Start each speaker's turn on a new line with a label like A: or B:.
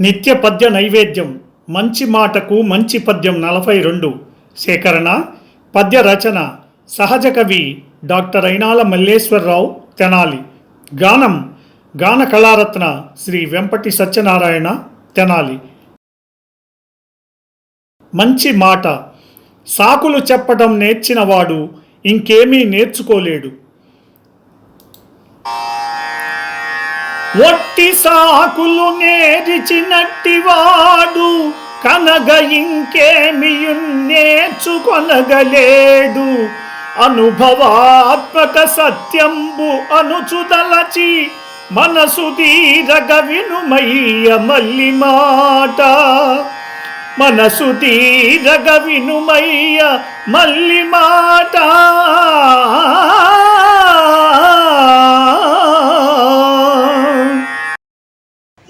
A: నిత్య పద్య నైవేద్యం మంచి మాటకు మంచి పద్యం నలభై రెండు. సేకరణ పద్య రచన సహజ కవి డాక్టర్ అయినాల మల్లేశ్వరరావు తెనాలి. గానం గాన కళారత్న శ్రీ వెంపటి సత్యనారాయణ తెనాలి. మంచి మాట సాకులు చెప్పడం నేర్చినవాడు ఇంకేమీ నేర్చుకోలేడు. ఒట్టి సాకులు నేర్చినట్టివాడు కనగ ఇంకేమియు నేర్చుకొనగలేడు. అనుభవాత్మక సత్యంబు అనుచుదలచి మనసు తీరగ వినుమయ్య మల్లి మాట. మనసు తీరగ వినుమయ్య మల్లి మాట.